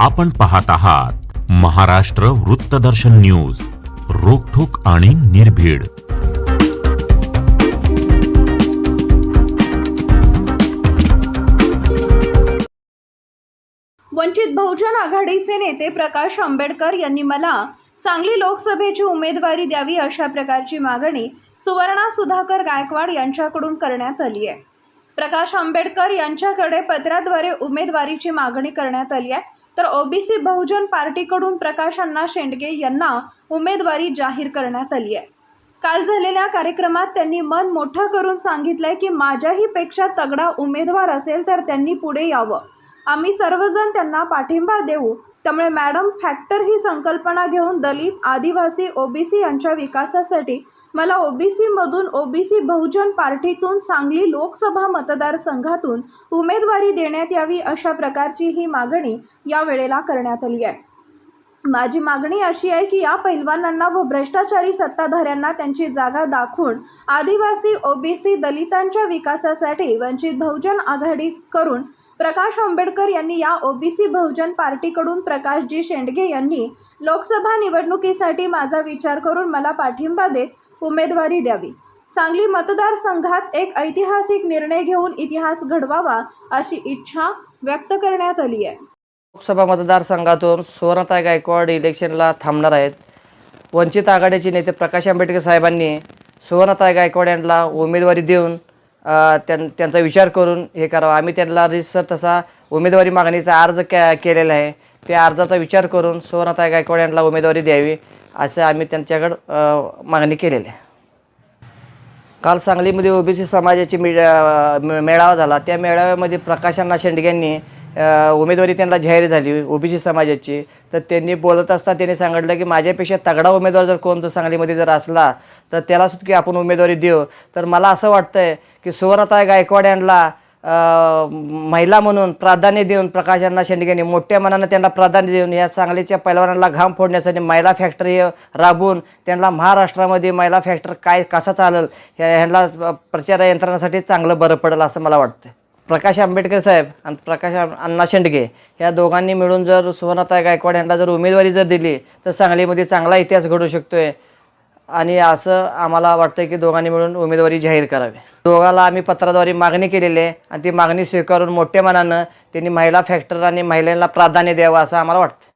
आपण पाहत आहात महाराष्ट्र वृत्तदर्शन न्यूज रोखोक आणि निर्भीड. वंचित बहुजन आघाडीचे नेते प्रकाश आंबेडकर यांनी मला सांगली लोकसभेची उमेदवारी द्यावी अशा प्रकारची मागणी सुवर्णा सुधाकर गायकवाड यांच्याकडून करण्यात आली आहे. प्रकाश आंबेडकर यांच्याकडे पत्राद्वारे उमेदवारीची मागणी करण्यात आली आहे. तर ओबीसी बहुजन पार्टीकडून प्रकाश अण्णा शेंडगे यांना उमेदवारी जाहीर करण्यात आली आहे. काल झालेल्या कार्यक्रमात त्यांनी मन मोठं करून सांगितलंय की माझ्याही पेक्षा तगडा उमेदवार असेल तर त्यांनी पुढे यावं. आम्ही सर्वजण त्यांना पाठिंबा देऊ त्यामुळे मॅडम फॅक्टर ही संकल्पना घेऊन दलित आदिवासी ओबीसी यांच्या विकासासाठी मला ओबीसीमधून ओबीसी बहुजन पार्टीतून सांगली लोकसभा मतदारसंघातून उमेदवारी देण्यात यावी अशा प्रकारची ही मागणी या वेळेला करण्यात आली आहे. माझी मागणी अशी आहे की या पैलवानांना व भ्रष्टाचारी सत्ताधाऱ्यांना त्यांची जागा दाखवून आदिवासी ओबीसी दलितांच्या विकासासाठी वंचित बहुजन आघाडी करून प्रकाश आंबेडकर यांनी या ओबीसी बहुजन पार्टीकडून प्रकाशजी शेंडगे यांनी लोकसभा निवडणुकीसाठी माझा विचार करून मला पाठिंबा देत उमेदवारी द्यावी. सांगली मतदारसंघात एक ऐतिहासिक निर्णय घेऊन इतिहास घडवावा अशी इच्छा व्यक्त करण्यात आली आहे. लोकसभा मतदारसंघातून सुवर्णताई गायकवाड इलेक्शनला थांबणार आहेत. वंचित आघाडीचे नेते प्रकाश आंबेडकर साहेबांनी सुवर्णताई गायकवाड यांना उमेदवारी देऊन त्यां त्यांचा विचार करून हे करावं. आम्ही त्यांना रिसर तसा उमेदवारी मागणीचा अर्ज के केलेला आहे. त्या अर्जाचा विचार करून सुवर्णताई गायकवाड यांना उमेदवारी द्यावी असं आम्ही त्यांच्याकडं मागणी केलेली आहे. काल सांगलीमध्ये ओबीसी समाजाची मे मेळावा झाला. त्या मेळाव्यामध्ये प्रकाशांना शेंडगे यांनी उमेदवारी त्यांना जाहीर झाली ओबीसी समाजाची. तर त्यांनी बोलत असता त्यांनी सांगितलं की माझ्यापेक्षा तगडा उमेदवार जर कोण जर सांगलीमध्ये जर असला तर त्याला सुद्धा की आपण उमेदवारी देऊ. तर मला असं वाटतं आहे की सुवर्णताई गायकवाड यांना महिला म्हणून प्राधान्य देऊन प्रकाश यांना शेंडगेने मोठ्या मनानं त्यांना प्राधान्य देऊन या सांगलीच्या पैलवानांना घाम फोडण्यासाठी महिला फॅक्टरी राबवून त्यांना महाराष्ट्रामध्ये महिला फॅक्टर काय कसा चालेल ह्यांना प्रचार यंत्रणासाठी चांगलं बरं पडेल असं मला वाटतं प्रकाश आंबेडकर साहेब आणि प्रकाश अण्णा शेंडगे या दोघांनी मिळून जर सुवर्णताई गायकवाड यांना जर उमेदवारी जर दिली तर सांगलीमध्ये चांगला इतिहास घडू शकतोय. आणि असं आम्हाला वाटतं की दोघांनी मिळून उमेदवारी जाहीर करावी. दोघाला आम्ही पत्राद्वारे मागणी केलेली आहे आणि ती मागणी स्वीकारून मोठ्या मनानं त्यांनी महिला फॅक्टर आणि महिलांना प्राधान्य द्यावं असं आम्हाला वाटतं